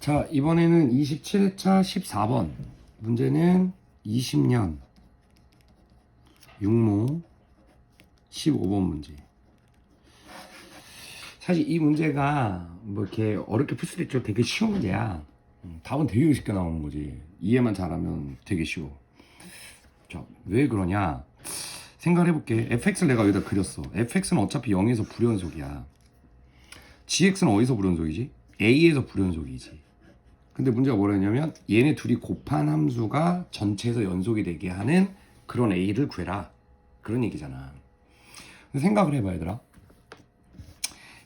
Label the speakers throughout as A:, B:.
A: 자, 이번에는 27회차 14번. 문제는 20년 6모 15번 문제. 사실 이 문제가 뭐 이렇게 어렵게 풀 수도 있죠. 되게 쉬운 문제야. 음, 답은 되게 쉽게 나오는 거지. 이해만 잘하면 되게 쉬워. 자, 왜 그러냐? 생각을 해볼게. fx를 내가 여기다 그렸어. fx는 어차피 0에서 불연속이야. gx는 어디서 불연속이지? a에서 불연속이지. 근데 문제가 뭐라냐면 얘네 둘이 곱한 함수가 전체에서 연속이 되게 하는 그런 a를 구해라. 그런 얘기잖아. 생각을 해봐 얘들아.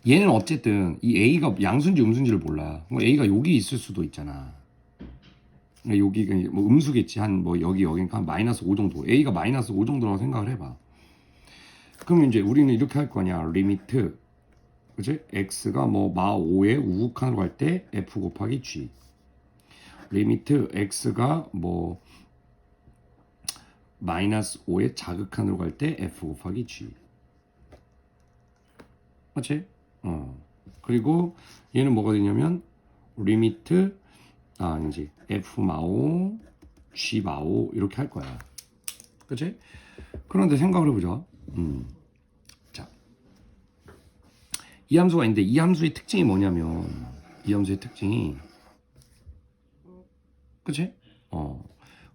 A: 얘는 어쨌든 이 a가 양수인지 음수인지를 몰라. 뭐 a가 여기 있을 수도 있잖아. 그러니까 여기가 뭐 음수겠지 한 뭐 여기 여기니까 한 마이너스 5 정도. a가 마이너스 5 정도라고 생각을 해봐. 그럼 이제 우리는 이렇게 할 거냐? 리미트 그지? x가 뭐 마 5의 우극한으로 갈 때 f 곱하기 g. 리미트 x가 뭐 마이너스 5의 자극한으로 갈 때 f 곱하기 g. 맞지? 어. 그리고 얘는 뭐가 되냐면 리미트 아 아니지 f 마오 g 마오 이렇게 할 거야. 그치? 그런데 생각을 해보자. 음. 자, 이 함수가 있는데 이 함수의 특징이 뭐냐면 이 함수의 특징이 그치? 어.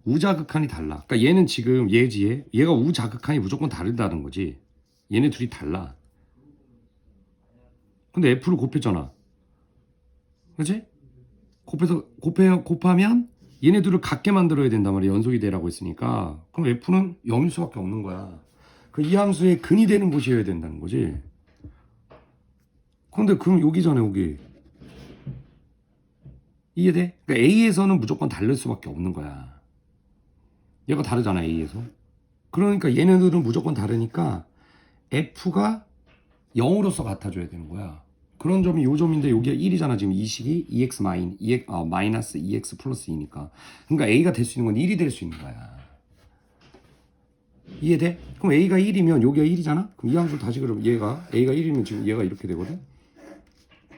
A: 우자극한이 달라. 그러니까 얘는 지금 얘. 얘가 우자극한이 무조건 다르다는 거지. 얘네 둘이 달라. 근데 F를 곱했잖아. 그치? 곱해서 곱해 곱하면 얘네들을 같게 만들어야 된단 말이야. 연속이 되라고 했으니까. 그럼 F는 0일 수밖에 없는 거야. 그 이 함수의 근이 되는 곳이어야 된다는 거지. 근데 그럼 여기잖아, 여기. 이해돼? 그러니까 A에서는 무조건 다를 수밖에 없는 거야. 얘가 다르잖아, A에서. 그러니까 얘네들은 무조건 다르니까 F가 0으로서 같아줘야 되는 거야. 그런 점이 요 점인데 여기가 1이잖아. 지금 이 식이 2x 마인, 2x, 아, 마이너스 2x 플러스 2니까. 그러니까 A가 될 수 있는 건 1이 될 수 있는 거야. 이해돼? 그럼 A가 1이면 여기가 1이잖아? 그럼 이 함수 다시 그럼 얘가 A가 1이면 지금 얘가 이렇게 되거든?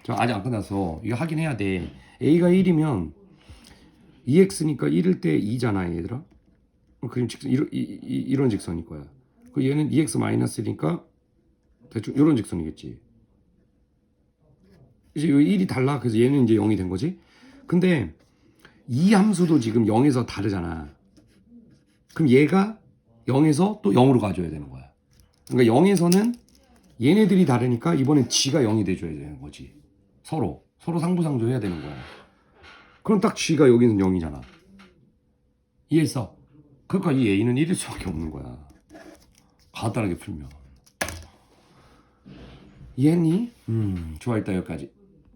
A: 자, 아직 안 끝났어. 이거 확인해야 돼. A가 1이면 2x니까 1일 때 2잖아, 얘들아. 그럼 직선 이런, 이, 이, 이런 직선일 거야. 그 얘는 2x 마이너스니까 대충 이런 직선이겠지. 이제 이 1이 달라. 그래서 얘는 이제 0이 된 거지. 근데 이 함수도 지금 0에서 다르잖아. 그럼 얘가 0에서 또 0으로 가줘야 되는 거야. 그러니까 0에서는 얘네들이 다르니까 이번엔 g가 0이 돼줘야 되는 거지. 서로. 서로 상부상조 해야 되는 거야. 그럼 딱 g가 여기는 0이잖아. 이해했어? 그러니까 이 a는 1일 수밖에 없는 거야. 간단하게 풀면. 이해했니? 음, 좋아, 일단 여기까지.